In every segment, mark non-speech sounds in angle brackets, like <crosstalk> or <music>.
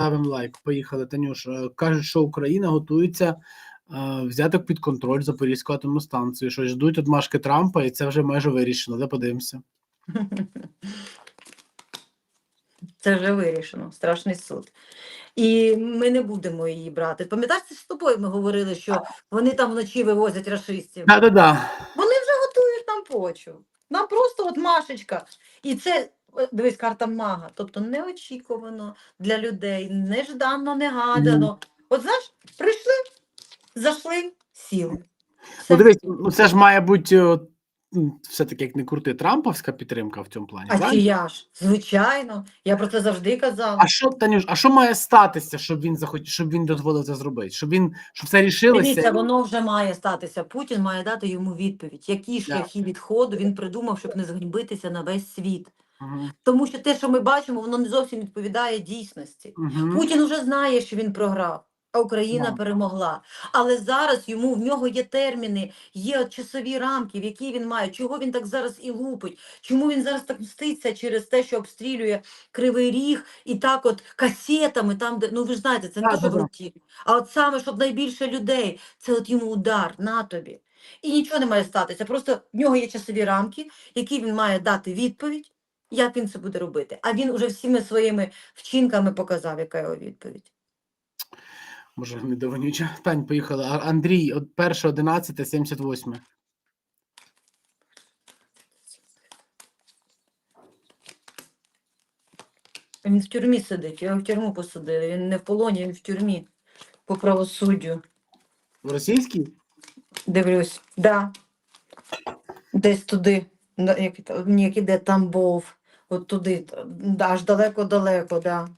Ставимо лайк. Поїхали, Танюш. Е, Кажуть, що Україна готується е, взяти під контроль Запорізьку атомну станцію. Що ждуть отмашки Трампа, і це вже майже вирішено. Де подивимося. <laughs> Це вже вирішено, страшний суд. І ми не будемо її брати. Пам'ятаєш, з тобою ми говорили, що вони там вночі вивозять рашистів. Да, да, да. Вони вже готують нам почву. Нам просто от Машечка. І це, дивись, карта мага. Тобто неочікувано для людей, нежданно, негадано. От знаєш, прийшли, зайшли, сіли. Все. Ну, дивись, ну це ж має бути е, все-таки як не крути Трамповська підтримка в цьому плані. А правильно? чия ж? Звичайно, я про це завжди казала. А що, Танюш, а що має статися, щоб він захотів, щоб він дозволив це зробити? Щоб він щоб це рішилося? Дивіться, воно вже має статися. Путін має дати йому відповідь, які шляхи відходу він придумав, щоб не зганьбитися на весь світ. Тому що те, що ми бачимо, воно не зовсім відповідає дійсності. мгм. Путін уже знає, що він програв, а Україна Так. перемогла. Але зараз йому в нього є терміни, є часові рамки, в які він має. Чого він так зараз і лупить? Чому він зараз так мститься через те, що обстрілює Кривий Ріг і так от касетами, там, де ну ви ж знаєте, це не Так, те, що в руті, а от саме, щоб найбільше людей, це от йому удар на тобі. І нічого не має статися. Просто в нього є часові рамки, які він має дати відповідь, як він це буде робити. А він уже всіми своїми вчинками показав, яка його відповідь. Може, не довонюча. Тань, поїхала. Андрій, от 1, 11, 78. Він в тюрмі сидить, його в тюрму посадили. Він не в полоні, він в тюрмі по правосуддю. В російській? Дивлюсь, да. Десь туди, як, як іде Тамбов, от туди, аж далеко-далеко, да.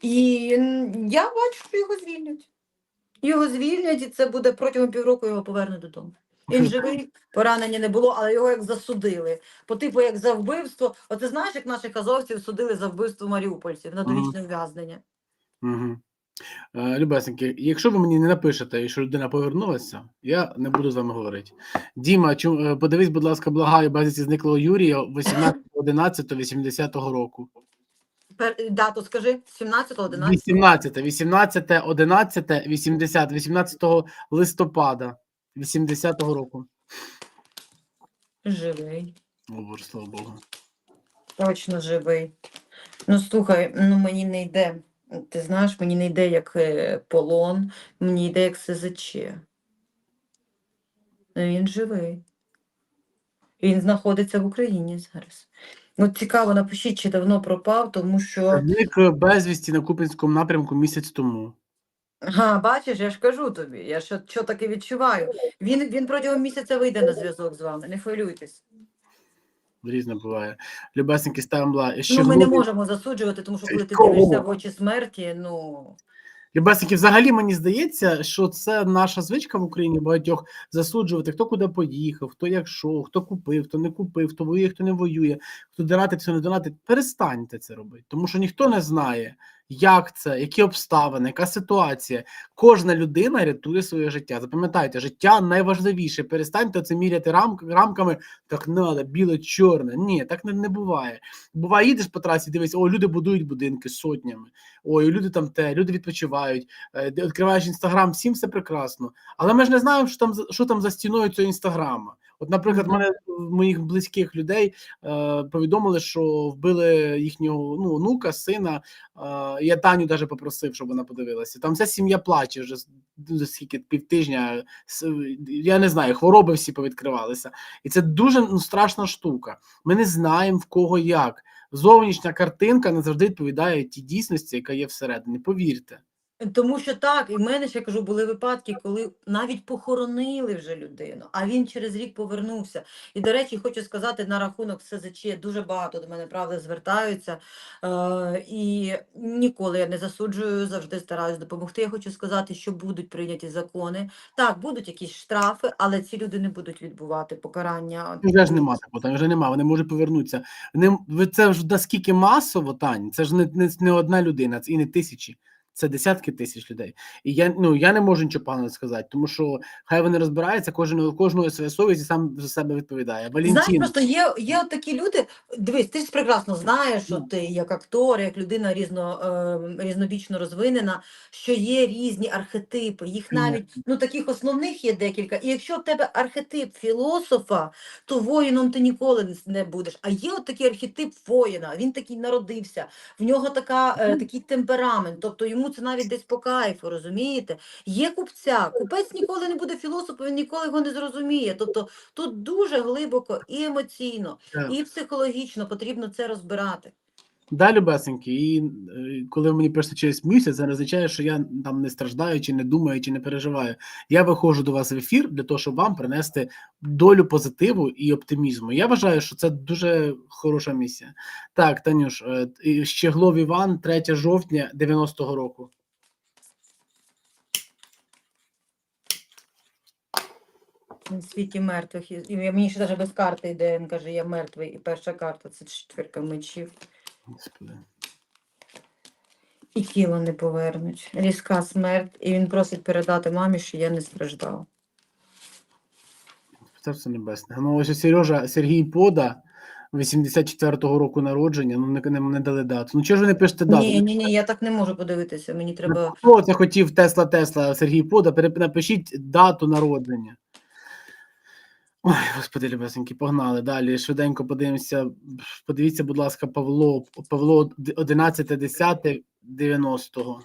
І я бачу, що його звільнять. Його звільнять, і це буде протягом півроку його повернуть додому. Він <laughs> живий, поранення не було, але його як засудили. По типу, як за вбивство. От ти знаєш, як наших азовців судили за вбивство маріупольців на довічне ув'язнення. Угу. Е, Любесеньки, якщо ви мені не напишете, що людина повернулася, я не буду з вами говорити. Діма, чу, е, подивись, будь ласка, благаю, базиці зниклого Юрія 18.11.80 року. Дату скажи, 17 11 18, 18, 11, 80, 18 листопада 80-го року. Живий. О, Боже, слава Богу. Точно живий. Ну слухай, ну мені не йде. Ти знаєш, мені не йде як е, полон, мені йде як СЗЧ. Ну, Він живий. Він знаходиться в Україні зараз. От цікаво, напишіть, чи давно пропав, тому що. Зник безвісті на Купінському напрямку місяць тому. Ага, бачиш, я ж кажу тобі, я що, що таке відчуваю. Він, він протягом місяця вийде на зв'язок з вами, не хвилюйтесь. Різне буває. Любесеньки, стамбла. І Ще Ну, ми не можемо засуджувати, тому що коли ти Кого? дивишся в очі смерті, ну. Любесеньки, взагалі мені здається, що це наша звичка в Україні багатьох засуджувати, хто куди поїхав, хто як що, хто купив, хто не купив, хто воює, хто не воює, хто донатить, хто не донатить. Перестаньте це робити, тому що ніхто не знає, як це, які обставини, яка ситуація. Кожна людина рятує своє життя. Запам'ятайте, життя найважливіше. Перестаньте це міряти рам, рамками. Так надо, біле, чорне. Ні, так не, не буває. Буває, їдеш по трасі, дивись, о, люди будують будинки сотнями. Ой, люди там те, люди відпочивають, е, відкриваєш інстаграм, всім все прекрасно. Але ми ж не знаємо, що там що там за стіною цього інстаграма. От, наприклад, мене моїх близьких людей е, повідомили, що вбили їхнього ну, онука, сина. Е, я Таню навіть попросив, щоб вона подивилася. Там вся сім'я плаче вже з- скільки півтижня. Я не знаю, хвороби всі повідкривалися. І це дуже ну, страшна штука. Ми не знаємо в кого як. Зовнішня картинка не завжди відповідає тій дійсності, яка є всередині. Повірте. Тому що так, і в мене ще кажу, були випадки, коли навіть похоронили вже людину, а він через рік повернувся. І, до речі, хочу сказати на рахунок СЗЧ, дуже багато до мене правда звертаються. Е, і ніколи я не засуджую, завжди стараюсь допомогти. Я хочу сказати, що будуть прийняті закони. Так, будуть якісь штрафи, але ці люди не будуть відбувати покарання. Вже ж нема такого, вже нема, вони можуть повернутися. Це ж наскільки масово, Тань, це ж не, не, не одна людина, це і не тисячі. Це десятки тисяч людей. І я ну я не можу нічого поганого сказати, тому що хай вони розбираються, кожен кожного своя совість і сам за себе відповідає. Знаєш, просто є, є такі люди. Дивись, ти ж прекрасно знаєш, що ти як актор, як людина різно, е, різнобічно розвинена, що є різні архетипи. Їх навіть ну таких основних є декілька. І якщо в тебе архетип філософа, то воїном ти ніколи не будеш. А є от такий архетип воїна. Він такий народився, в нього така, е, такий темперамент, тобто йому це навіть десь по кайфу, розумієте? Є купця. Купець ніколи не буде філософом, він ніколи його не зрозуміє. Тобто тут дуже глибоко і емоційно, і психологічно потрібно це розбирати. Да, любесенькі, і е, коли мені пишете через місяць, це не означає, що я там не страждаю, чи не думаю, чи не переживаю. Я виходжу до вас в ефір для того, щоб вам принести долю позитиву і оптимізму. Я вважаю, що це дуже хороша місія. Так, Танюш, е, Щеглов Іван, 3 жовтня 90-го року. На світі мертвих. І мені ще навіть без карти йде, він каже, я мертвий. І перша карта це четвірка мечів. Господи. І тіло не повернуть. Різка смерть. І він просить передати мамі, що я не страждав. Царство небесне. Ну, ось Сережа Сергій Пода, 84-го року народження, ну не, не, не дали дату. Ну чого ж ви не пишете дату? Ні, ні, ні, я так не можу подивитися. Мені треба. Хто це хотів Тесла Тесла Сергій Пода? переп- Напишіть дату народження. Ой, господи, любесенькі, погнали. Далі швиденько подивимося. Подивіться, будь ласка, Павло, Павло 11.10.90-го.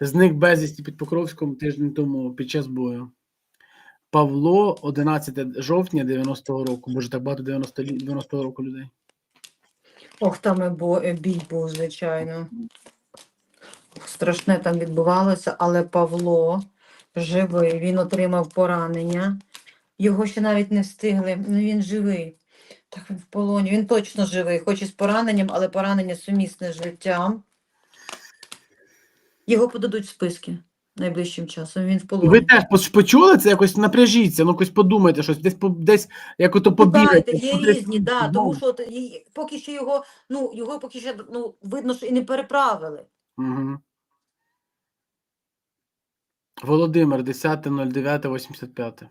Зник безвісті під Покровськом тиждень тому під час бою. Павло 11 жовтня 90-го року. Боже, так багато 90 90-го року людей. Ох, там бій був, звичайно. Страшне там відбувалося, але Павло живий, він отримав поранення. Його ще навіть не встигли. Ну він живий. Так він в полоні. Він точно живий, хоч і з пораненням, але поранення сумісне з життям. Його подадуть в списки найближчим часом. Він в полоні. Ви теж почули це якось напряжіться, ну якось подумайте щось, десь десь як ото побігайте. Шукайте, є різні, да, Ну, тому що от і- поки що його, ну, його поки що ну, видно, що і не переправили. Угу. Володимир, 10.09.85.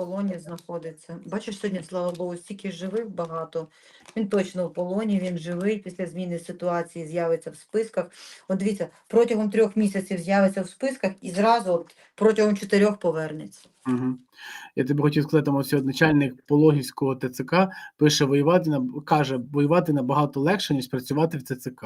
полоні знаходиться. Бачиш, сьогодні, слава Богу, стільки живих багато. Він точно в полоні, він живий. Після зміни ситуації з'явиться в списках. От дивіться, протягом трьох місяців з'явиться в списках і зразу от протягом чотирьох повернеться. Угу. Я тобі хотів сказати, там ось начальник Пологівського ТЦК пише воювати на каже, воювати набагато легше, ніж працювати в ТЦК.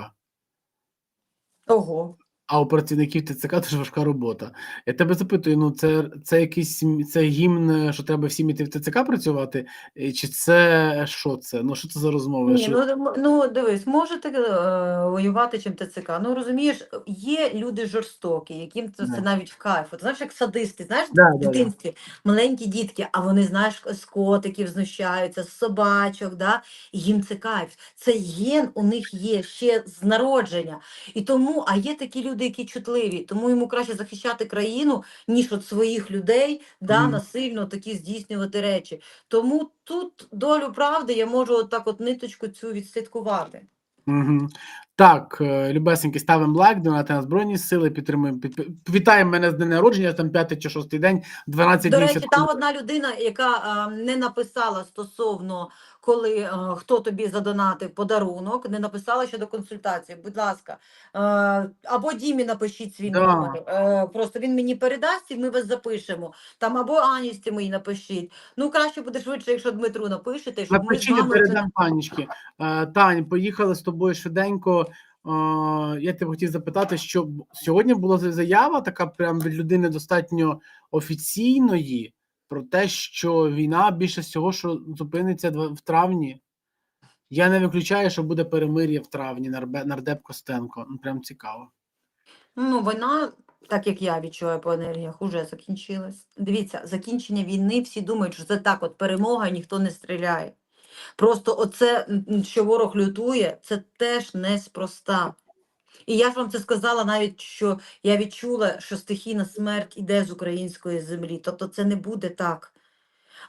Ого. А у працівників ТЦК <laughs> дуже важка робота. Я тебе запитую: ну це, це якийсь це гімн, що треба всім іти в ТЦК працювати? Чи це що це? Ну що це за розмови? Ні, Що- ну, ну дивись, можете е, воювати чим ТЦК. Ну розумієш, є люди жорстокі, яким це, це навіть в кайфу. Ти знаєш, як садисти, знаєш, Да, в да, да. дитинстві маленькі дітки, а вони, знаєш, з котиків знущаються, з собачок, да? і їм це кайф. Це ген у них є ще з народження. І тому, а є такі люди, які чутливі, тому йому краще захищати країну, ніж от своїх людей, да, mm. насильно такі здійснювати речі. Тому тут долю правди я можу отак от ниточку цю відслідкувати. Угу. Так, е, любесеньки, ставимо лайк, донати на Збройні Сили, підтримуємо. Під... Вітаємо мене з днем народження, там п'ятий чи шостий день, 12 До речі, там одна людина, яка а, не написала стосовно, коли а, хто тобі задонатив подарунок, не написала щодо консультації. Будь ласка, а, або Дімі напишіть свій Да. номер. е, просто він мені передасть, і ми вас запишемо. Там або Аністі мої напишіть. Ну краще буде швидше, якщо Дмитру напишете, щоб ми з вами передам панічки. Е, Тань, поїхали з тобою швиденько. Я тебе хотів запитати, що сьогодні була заява така прям від людини достатньо офіційної про те, що війна більше всього, що зупиниться в травні. Я не виключаю, що буде перемир'я в травні, нардеп Костенко. Ну, Прям цікаво. Ну, війна, так як я відчуваю по енергіях, уже закінчилась. Дивіться, закінчення війни, всі думають, що це так, от перемога, ніхто не стріляє. Просто оце, що ворог лютує, це теж неспроста. І я ж вам це сказала навіть, що я відчула, що стихійна смерть іде з української землі. Тобто це не буде так.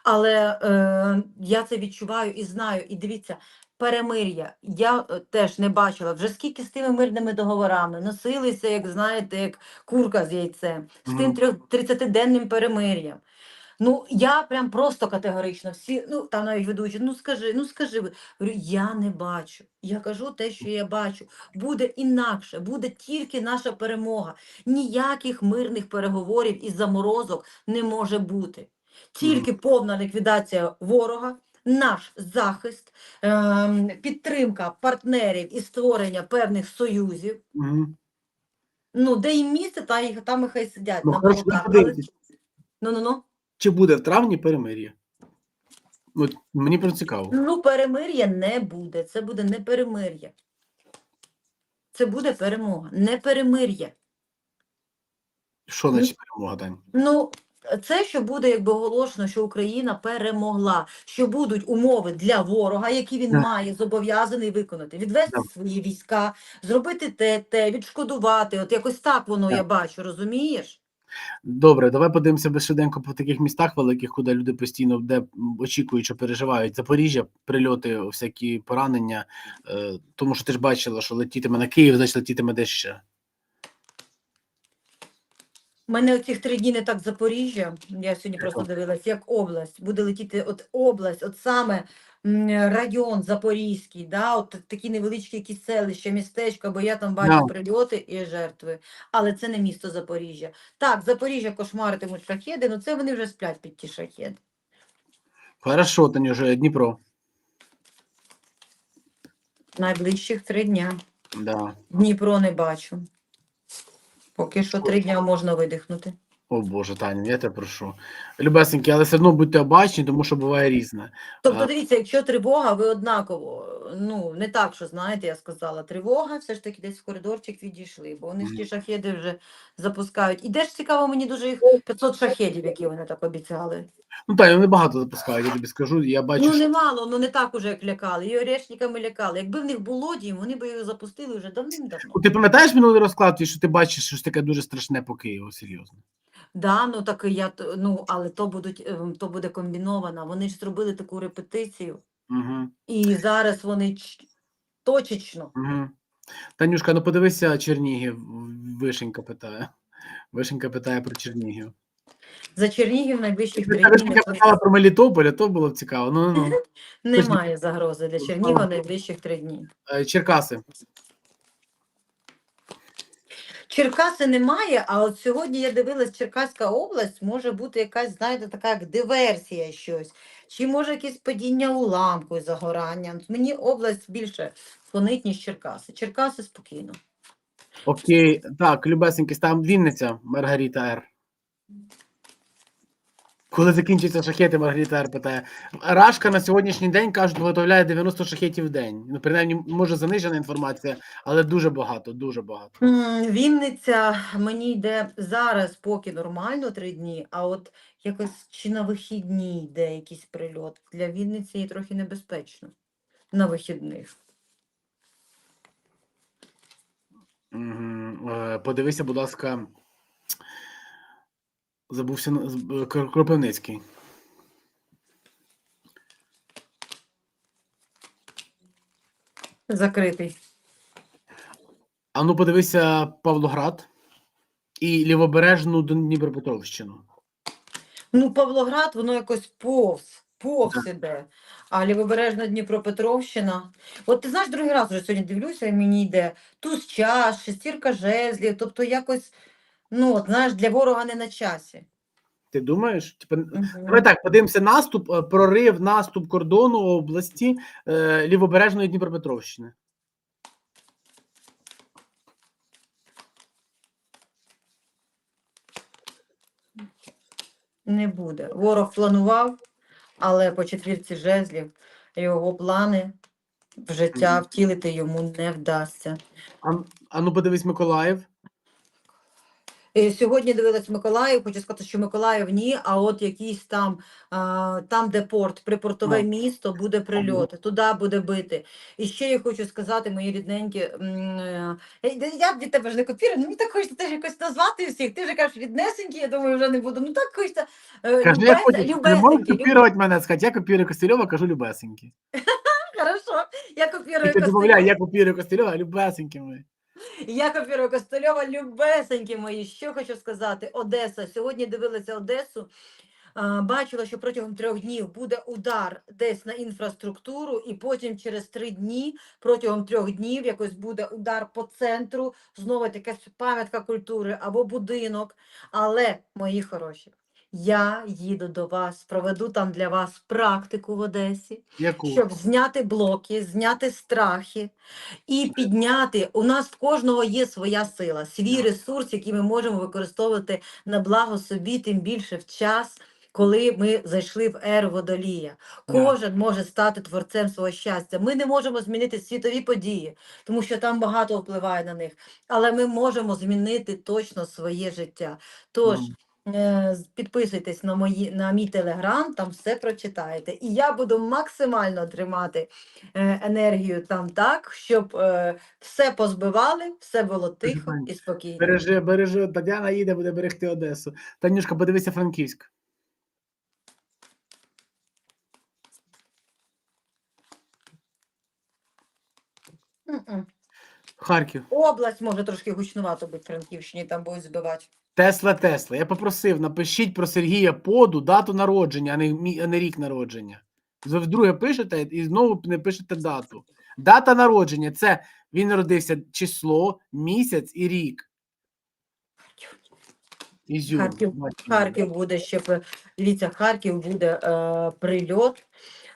Але е, я це відчуваю і знаю. І дивіться, перемир'я. Я е, теж не бачила вже скільки з тими мирними договорами носилися, як знаєте, як курка з яйцем, з тим трьох- 30-денним перемир'ям. Ну, я прям просто категорично всі, ну там навіть ведучі, ну скажи, ну скажи, говорю, я не бачу. Я кажу те, що я бачу. Буде інакше, буде тільки наша перемога. Ніяких мирних переговорів і заморозок не може бути. Тільки повна ліквідація ворога, наш захист, ем, підтримка партнерів і створення певних союзів. Ну, де їм місце, та їх там і хай сидять Ну, на хорошо, Чи буде в травні перемир'я? От мені про цікаво. Ну, перемир'я не буде. Це буде не перемир'я. Це буде перемога, не перемир'я. Що значить перемога, Дань? Ну, це що буде якби оголошено, що Україна перемогла, що будуть умови для ворога, які він Да. має зобов'язаний виконати, відвести Да. свої війська, зробити те, те, відшкодувати. От якось так воно Да. я бачу, розумієш? Добре, давай подивимося без швиденько по таких містах великих, куди люди постійно де очікують, що переживають. Запоріжжя, прильоти, всякі поранення. Е, тому що ти ж бачила, що летітиме на Київ, значить летітиме десь ще. У мене оцих три дні не так Запоріжжя. Я сьогодні просто дивилась, як область. Буде летіти от область, от саме район Запорізький, да, от такі невеличкі якісь селища, містечка, бо я там бачу Да. прильоти і жертви. Але це не місто Запоріжжя. Так, Запоріжжя кошмаритимуть шахеди, ну це вони вже сплять під ті шахеди. Хорошо, Танюша, Дніпро. Найближчих три дня. Да. Дніпро не бачу. Поки що три дня можна видихнути. О Боже, Таня, я тебе прошу. Любесенькі, але все одно будьте обачні, тому що буває різне. Тобто, дивіться, якщо тривога, ви однаково, ну не так, що знаєте, я сказала, тривога, все ж таки десь в коридорчик відійшли, бо вони ж ті шахеди вже запускають. І де ж цікаво, мені дуже їх 500 шахедів, які вони так обіцяли. Ну так, вони багато запускають, я тобі скажу. Я бачу, Ну що немало, ну не так уже як лякали. І орешниками лякали. Якби в них було дім, вони б їх запустили вже давним-давно. ти пам'ятаєш минулий розклад, що ти бачиш щось таке дуже страшне по Києву, серйозно. Да, ну так і я ну, але то будуть ем, то буде комбіновано. Вони ж зробили таку репетицію, Угу. і зараз вони точечно. Угу. Танюшка, ну подивися Чернігів, Вишенька питає. Вишенька питає про Чернігів. За Чернігів найближчих три дні питала про Мелітополь, а то було б цікаво. Ну, ну, ну. <laughs> немає загрози для Чернігова найближчих три дні. Е, Черкаси. Черкаси немає, а от сьогодні я дивилась, Черкаська область може бути якась, знаєте, така як диверсія щось. Чи може якесь падіння уламку і загорання. Мені область більше фонить, ніж Черкаси. Черкаси спокійно. Окей, так, Любесеньки, там Вінниця, Маргарита Р. Коли закінчаться шахети, Маргарита Р питає. Рашка на сьогоднішній день кажуть, виготовляє 90 шахетів в день. Ну, принаймні, може занижена інформація, але дуже багато, дуже багато. Вінниця мені йде зараз поки нормально три дні, а от якось чи на вихідні йде якийсь прильот. Для Вінниці є трохи небезпечно на вихідних. Е, Подивися, будь ласка. Забувся е, Кр- Кропивницький. Закритий. А ну подивися Павлоград і лівобережну Дніпропетровщину. Ну, Павлоград, воно якось повз, повз іде. А лівобережна Дніпропетровщина. От ти знаєш, другий раз вже сьогодні дивлюся, і мені йде туз час, шестірка жезлів, тобто якось, ну, от, знаєш, для ворога не на часі. Ти думаєш? Типа, Мгм. Давай так, подивимося наступ, е, прорив, наступ кордону області е, лівобережної Дніпропетровщини. Не буде. Ворог планував, але по четвірці жезлів його плани в життя втілити йому не вдасться. А, а ну подивись Миколаїв. Е, Сьогодні дивилась Миколаїв, хочу сказати, що Миколаїв ні, а от якийсь там, там, де порт, припортове Ну. місто, буде прильот, туди буде бити. І ще я хочу сказати, мої рідненькі, е, я- від тебе ж не копірую, ну мені так хочеться теж якось назвати всіх. Ти вже кажеш ріднесенькі, я думаю, вже не буду. Ну так хочеться. е, не можеш копірувати мене, сказати, я копірую Костельова, кажу любесенькі. <laughs> Хорошо, я копірую Костельова. я копірую Костельова, любесенькі ми. Я копірую Костельова, любесенькі мої. Що хочу сказати? Одеса. Сьогодні дивилася Одесу. Бачила, що протягом трьох днів буде удар десь на інфраструктуру, і потім через три дні, протягом трьох днів, якось буде удар по центру, знову якась пам'ятка культури або будинок. Але, мої хороші, я їду до вас, проведу там для вас практику в Одесі Яку? щоб зняти блоки, зняти страхи і підняти. У нас в кожного є своя сила, свій ресурс, який ми можемо використовувати на благо собі, тим більше в час. Коли ми зайшли в еру водолія, кожен може стати творцем свого щастя. Ми не можемо змінити світові події, тому що там багато впливає на них, але ми можемо змінити точно своє життя. Тож Мгм. Е, Підписуйтесь на мої на мій телеграм, там все прочитаєте. І я буду максимально тримати е, енергію там так, щоб е, все позбивали, все було тихо і спокійно. Бережи, бережи, Тетяна їде, буде берегти Одесу. Танюшка, подивися Франківськ. М-м. Харків. Область може трошки гучнувато бути в Франківщині, там будуть збивати. Тесла Тесла. Я попросив, напишіть про Сергія Поду дату народження, а не, мі- а не рік народження. Ви вдруге пишете і знову не пишете дату. Дата народження це він народився число, місяць і рік. Ізюм. Харків. Харків буде ще дивіться, Харків буде е, прильот,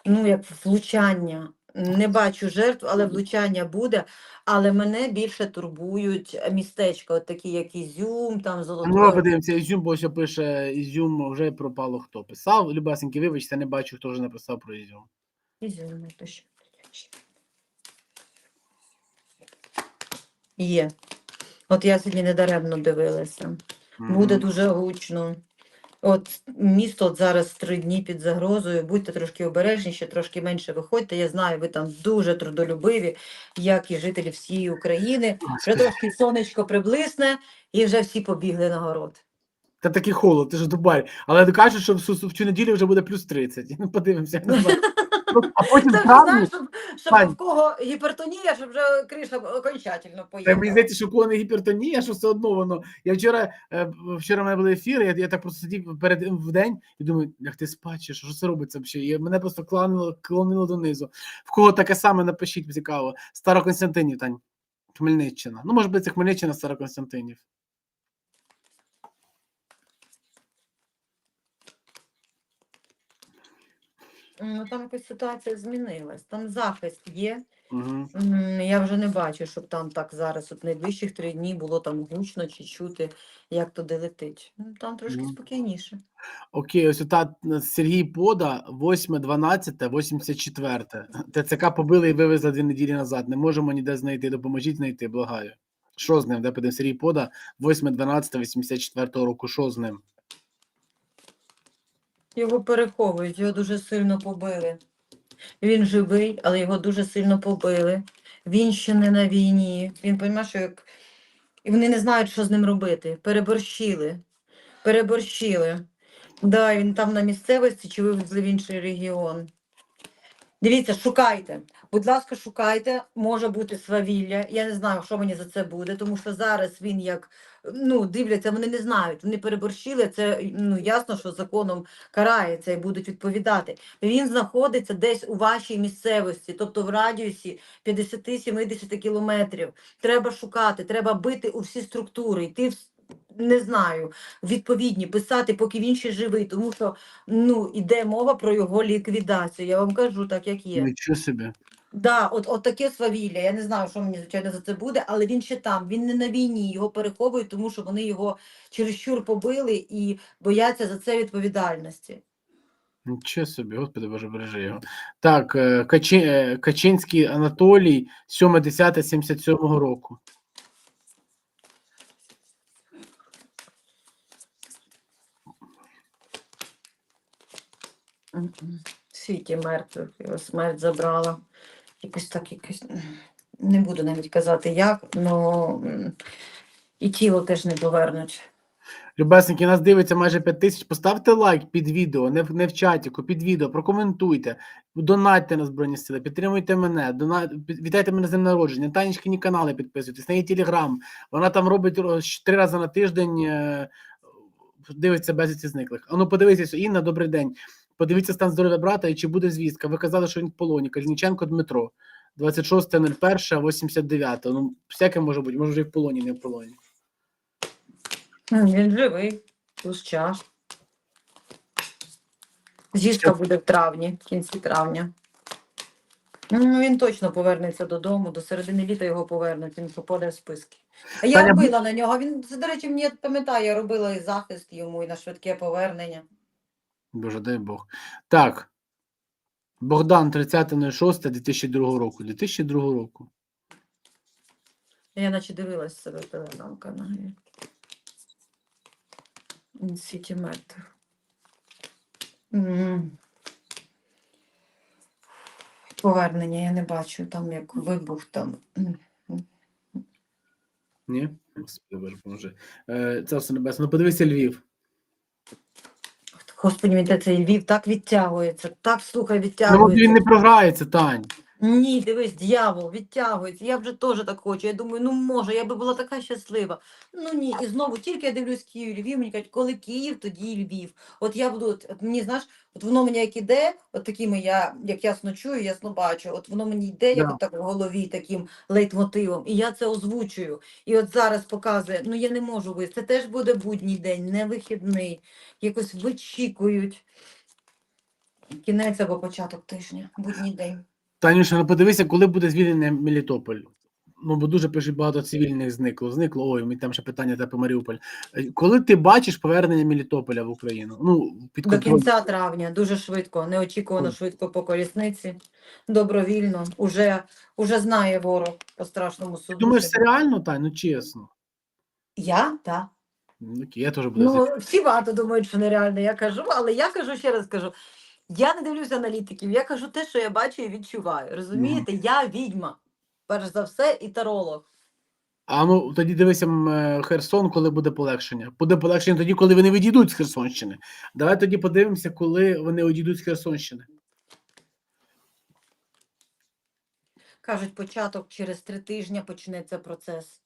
ну як влучання. Не бачу жертв, але влучання буде. Але мене більше турбують містечка, от такі, як Ізюм, там Ну, Золотое. подивимося, Ізюм, бо що пише Ізюм, вже пропало хто писав. Любасеньки, вибачте, не бачу, хто вже написав про Ізюм. Ізюм напишу. Є. От я сьогодні недаремно дивилася. Буде дуже гучно. От місто от зараз три дні під загрозою. Будьте трошки обережніші, трошки менше виходьте. Я знаю, ви там дуже трудолюбиві, як і жителі всієї України. Вже трошки сонечко приблисне, і вже всі побігли на город. Та такий холод, ти ж в Дубаї. Але кажуть, що в, в цю неділю вже буде плюс 30. Ну, подивимося. <laughs> А потім Це в вже знаєш, щоб, щоб в кого гіпертонія, щоб вже криша окончательно Та мені поїхала. здається, що у кого не гіпертонія, що все одно воно. Я вчора, е, вчора в мене були ефіри, я, я так просто сидів перед в день і думаю, як ти спачеш, що це робиться взагалі? І мене просто клонило, клонило донизу. В кого таке саме напишіть, цікаво. Староконстантинів, Тань. Хмельниччина. Ну, може бути, це Хмельниччина, Староконстантинів. Там якась ситуація змінилась. Там захист є. Угу. Я вже не бачу, щоб там так зараз, от найближчих три дні було там гучно чи чути, як туди летить. Там трошки Ну. спокійніше. Окей, ось ота е, Сергій Пода, 8, 12, 84. ТЦК побили і вивезли дві неділі назад. Не можемо ніде знайти. Допоможіть знайти, благаю. Що з ним? Де Сергій Пода, 8, 12, 84 року. Що з ним? Його переховують, його дуже сильно побили. Він живий, але його дуже сильно побили. Він ще не на війні. Він розуміє, що як. І вони не знають, що з ним робити. Переборщили. Переборщили. Да, він там на місцевості чи вивезли в інший регіон. Дивіться, шукайте. Будь ласка, шукайте. Може бути свавілля. Я не знаю, що мені за це буде, тому що зараз він як ну, дивляться, вони не знають. Вони переборщили. Це ну ясно, що законом карається і будуть відповідати. Він знаходиться десь у вашій місцевості, тобто в радіусі 50-70 кілометрів. Треба шукати, треба бити у всі структури, йти в не знаю, відповідні, писати, поки він ще живий, тому що ну, іде мова про його ліквідацію. Я вам кажу так, як є. Нічого собі. Да, от от таке свавілля. Я не знаю, що мені звичайно за це буде, але він ще там. Він не на війні, його переховують, тому що вони його чересчур побили і бояться за це відповідальності. Нічого собі, господи, боже бережи його. Так, е, Качи... Е, Качинський Анатолій, 7 10 77 року. Світі мертвих, його смерть забрала. Якось так, якось. Не буду навіть казати як, але і тіло теж не повернуть. Любесники, нас дивиться майже 5 тисяч. Поставте лайк під відео, не в, не в чатіку, під відео, прокоментуйте, донатьте на Збройні Сили, підтримуйте мене, дона... під- вітайте мене з днем народження, Танечкині канали підписуйтесь, на її телеграм. Вона там робить три рази на тиждень, е, дивиться безвісті зниклих. Ану, подивіться, Інна, добрий день. Подивіться стан здоров'я брата і чи буде звістка. Ви казали, що він в полоні. Калініченко Дмитро, 26.01.89. Ну, всяке може бути, може вже і в полоні, не в полоні. Він живий, плюс час. Зіжка буде в травні, в кінці травня. Ну, він точно повернеться додому, до середини літа його повернуть, він попаде в списки. А я Таня, робила на нього. Він, до речі, мені пам'ятаю, я робила і захист йому, і на швидке повернення. Боже, дай Бог. Так. Богдан 30.06.2002 року. 2002 року. Я наче дивилась себе телеграм-каналі. М. Повернення я не бачу, там як вибух там. Ні? Господи, Боже, поможе. Е, Царство Небесне. Ну, подивися Львів. Господи, мій де цей Львів так відтягується, так слухай, Ну, от він не програється, Тань. Ні, дивись, дьявол відтягується. Я вже теж так хочу. Я думаю, ну може, я би була така щаслива. Ну ні, і знову тільки я дивлюсь Київ, Львів, мені кажуть, коли Київ, тоді і Львів. От я буду, от, от мені знаєш, от воно мені як іде, от такими я, як ясно чую, ясно бачу. От воно мені йде, як от так в голові, таким лейтмотивом. І я це озвучую. І от зараз показує, ну я не можу вийти. Це теж буде будній день, не вихідний. Якось вичікують. Кінець або початок тижня, будній день. Танюша, ну подивися, коли буде звільнений Мелітополь. Ну, бо дуже пишуть багато цивільних зникло. Зникло, ой, там ще питання та по Маріуполь. Е, Коли ти бачиш повернення Мелітополя в Україну? Ну, під До контроль. кінця травня, дуже швидко, неочікувано швидко по колісниці, добровільно. Уже, уже знає ворог по страшному суду. Думаєш, це реально, Тань? Ну чесно. Я? Так. Ну, я теж буду. Ну, всі багато думають, що нереально, я кажу, але я кажу ще раз кажу. Я не дивлюся аналітиків, я кажу те, що я бачу і відчуваю. Розумієте, я відьма, перш за все, і таролог. А ну тоді дивися м, е, Херсон, коли буде полегшення. Буде полегшення тоді, коли вони відійдуть з Херсонщини. Давай тоді подивимося, коли вони відійдуть з Херсонщини. Кажуть, початок через три тижні почнеться процес.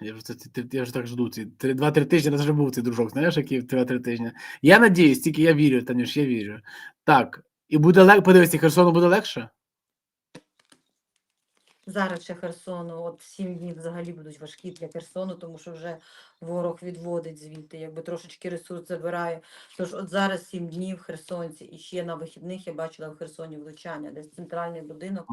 Я вже, я вже так жду. Ці два-три тижні вже був цей дружок. Знаєш, який два-три тижні. Я надіюсь, тільки я вірю, Танюш, я вірю. Так. І буде легше, подивися, Херсону буде легше? Зараз ще Херсону, от сім днів взагалі будуть важкі для Херсону, тому що вже ворог відводить звідти, якби трошечки ресурс забирає. Тож от зараз сім днів херсонці, і ще на вихідних я бачила в Херсоні влучання, десь центральний будинок,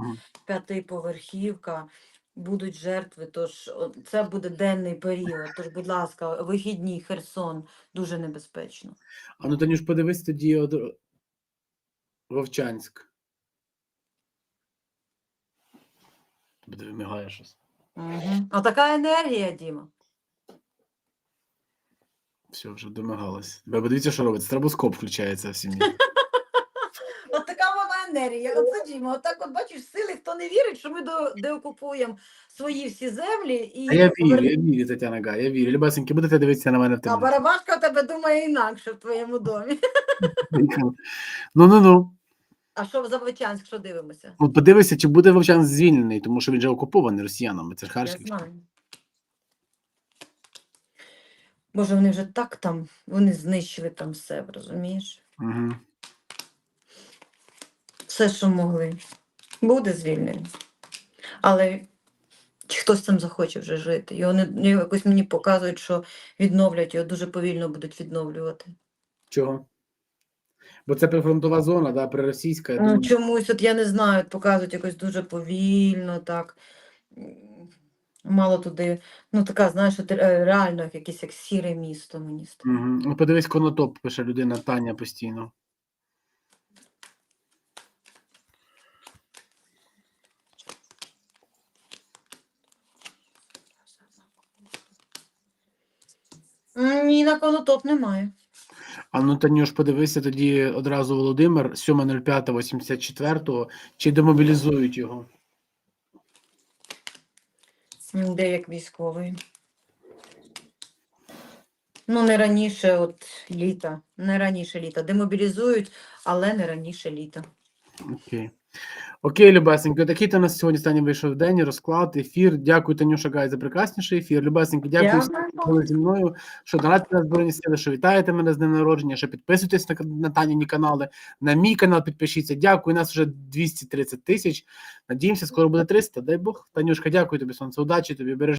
п'ятиповерхівка, будуть жертви. Тож це буде денний період. Тож, будь ласка, вихідні Херсон дуже небезпечно. А ну, Танюш, подивись тоді от... Вовчанськ. Буде вимигає щось. Угу. Отака енергія, Діма. Все, вже домагалось. Ви подивіться, що робиться. Стробоскоп включається в сім'ї. Така вона енергія. От сидімо, от от бачиш сили, хто не вірить, що ми до, деокупуємо свої всі землі і А я вірю, я вірю, Тетяна Га, я вірю. Любасеньки, будете дивитися на мене в а барабашка у тебе думає інакше в твоєму домі. Ну, ну, ну. А що за Вовчанськ, що дивимося? От подивися, чи буде Вовчанськ звільнений, тому що він же окупований росіянами. Це ж Я знаю. Боже, вони вже так там, вони знищили там все, розумієш? Угу. Все, що могли. Буде звільнений. Але чи хтось там захоче вже жити? Його не якось мені показують, що відновлять його дуже повільно будуть відновлювати. Чого? Бо це прифронтова зона, да, приросійська. Ну, чомусь, от я не знаю, от показують якось дуже повільно, так. Мало туди, ну така, знаєш, от реально як якесь як сіре місто мені стало. Мгм. Ну, подивись, конотоп пише людина Таня постійно. М, Ні, на конотоп немає. А ну Танюш, подивися тоді одразу Володимир 7.05.84, чи демобілізують його. Де як військовий. Ну, не раніше от літа. Не раніше літа. Демобілізують, але не раніше літа. Окей. Окей, Любесенько, такий у нас сьогодні останній вийшов день, розклад, ефір. Дякую, Танюша Гай, за прекрасніший ефір. Любесенько, Дякую. що були зі мною, що донатите на Збройні Сили, що вітаєте мене з днем народження, що підписуйтесь на, на Таніні канали, на мій канал підпишіться. Дякую, нас вже 230 тисяч. Надіємося, скоро буде 300. Дай Бог. Танюшка, дякую тобі, сонце. Удачі тобі, бережи.